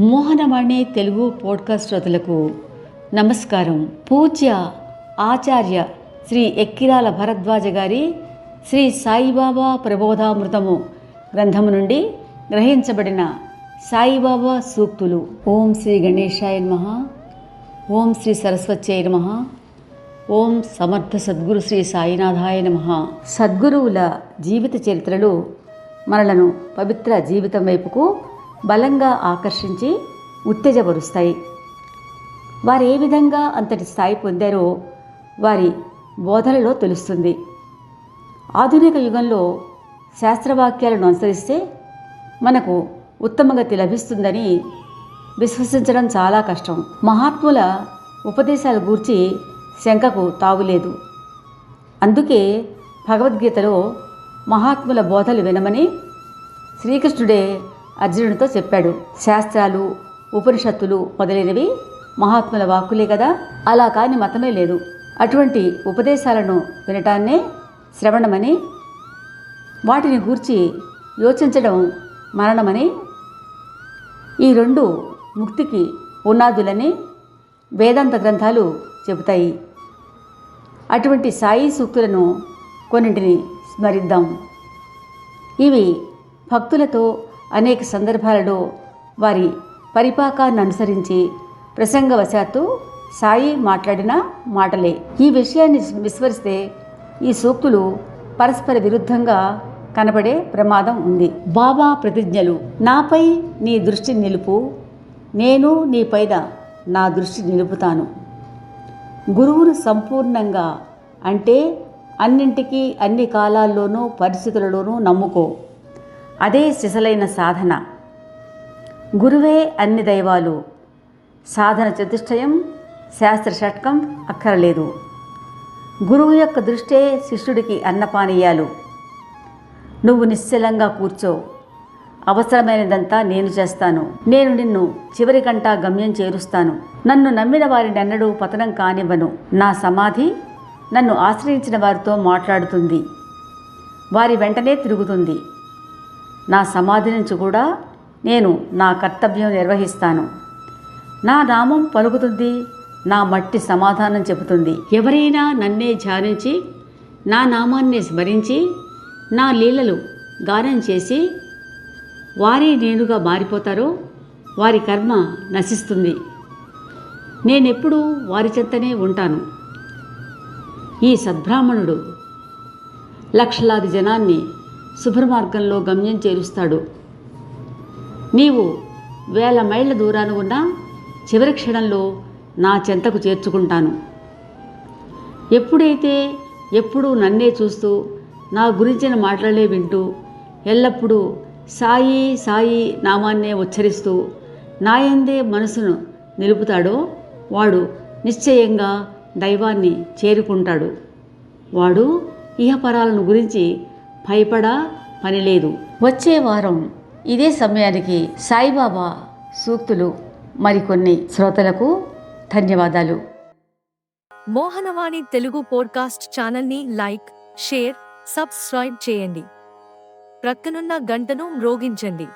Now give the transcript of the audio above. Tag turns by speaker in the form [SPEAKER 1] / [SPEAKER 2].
[SPEAKER 1] Mohanavani Telugu podcast శ్రోతలకు నమస్కారం. పూజ్య ఆచార్య శ్రీ ఎక్కిరాల భరద్వాజ గారి శ్రీ సాయిబాబా ప్రబోధామృతము గ్రంథము నుండి గ్రహించబడిన సాయిబాబా సూక్తులు. ఓం శ్రీ గణేశాయ నమ. ఓం శ్రీ సరస్వత్యై నమ. ఓం సమర్థ సద్గురు శ్రీ సాయినాథాయ నమ. సద్గురువుల జీవిత చరిత్రలు మనలను పవిత్ర జీవితం వైపుకు బలంగా ఆకర్షించి ఉత్తేజపరుస్తాయి. వారు ఏ విధంగా అంతటి స్థాయి పొందారో వారి బోధనలో తెలుస్తుంది. ఆధునిక యుగంలో శాస్త్రవాక్యాలను అనుసరిస్తే మనకు ఉత్తమ గతి లభిస్తుందని విశ్వసించడం చాలా కష్టం. మహాత్ముల ఉపదేశాల గూర్చి శంకకు తావులేదు. అందుకే భగవద్గీతలో మహాత్ముల బోధలు వినమని శ్రీకృష్ణుడే అర్జునుడితో చెప్పాడు. శాస్త్రాలు ఉపనిషత్తులు మొదలైనవి మహాత్ముల వాక్కులే కదా. అలా కాని మతమే లేదు. అటువంటి ఉపదేశాలను వినటాన్నే శ్రవణమని వాటిని గూర్చి యోచించడం మరణమని ఈ రెండు ముక్తికి పునాదులని వేదాంత గ్రంథాలు చెబుతాయి. అటువంటి సాయి సూక్తులను కొన్నింటిని స్మరిద్దాం. ఇవి భక్తులతో అనేక సందర్భాలలో వారి పరిపాకాన్ని అనుసరించి ప్రసంగవశాత్తు సాయి మాట్లాడిన మాటలే. ఈ విషయాన్ని విస్మరిస్తే ఈ సూక్తులు పరస్పర విరుద్ధంగా కనబడే ప్రమాదం ఉంది. బాబా ప్రతిజ్ఞలు నాపై నీ దృష్టి నిలుపు నేను నీ పైన నా దృష్టి నిలుపుతాను. గురువును సంపూర్ణంగా అంటే అన్నింటికీ అన్ని కాలాల్లోనూ పరిస్థితులలోనూ నమ్ముకో. అదే సిసలైన సాధన. గురువే అన్ని దైవాలు. సాధన చతుష్టయం శాస్త్ర షట్కం అక్కరలేదు. గురువు యొక్క దృష్టే శిష్యుడికి అన్నపానీయాలు. నువ్వు నిశ్చలంగా కూర్చో. అవసరమైనదంతా నేను చేస్తాను. నేను నిన్ను చివరికంటా గమ్యం చేరుస్తాను. నన్ను నమ్మిన వారిని ఎన్నడూ పతనం కానివ్వను. నా సమాధి నన్ను ఆశ్రయించిన వారితో మాట్లాడుతుంది. వారి వెంటనే తిరుగుతుంది. నా సమాధి నుంచి కూడా నేను నా కర్తవ్యం నిర్వహిస్తాను. నా నామం పలుకుతుంది నా మట్టి సమాధానం చెబుతుంది. ఎవరైనా నన్నే ధ్యానించి నా నామాన్ని స్మరించి నా లీలలు గానం చేసి వారే నేనుగా మారిపోతారో వారి కర్మ నశిస్తుంది. నేనెప్పుడూ వారి చెత్తనే ఉంటాను. ఈ సద్బ్రాహ్మణుడు లక్షలాది జనాన్ని శుభ్రమార్గంలో గమ్యం చేరుస్తాడు. నీవు వేల మైళ్ళ దూరాన ఉన్న చివరి క్షణంలో నా చెంతకు చేర్చుకుంటాను. ఎప్పుడైతే ఎప్పుడూ నన్నే చూస్తూ నా గురించిన మాటలే వింటూ ఎల్లప్పుడూ సాయి సాయి నామాన్నే ఉచ్చరిస్తూ నాయందే మనసును నిలుపుతాడో వాడు నిశ్చయంగా దైవాన్ని చేరుకుంటాడు. వాడు ఇహపరాలను గురించి భయపడా పని లేదు. వచ్చే వారం ఇదే సమయానికి సాయిబాబా సూక్తులు మరికొన్ని శ్రోతలకు ధన్యవాదాలు.
[SPEAKER 2] మోహనవాణి తెలుగు పోడ్కాస్ట్ ఛానల్ని లైక్ షేర్ సబ్స్క్రైబ్ చేయండి. ప్రక్కనున్న గంటను మ్రోగించండి.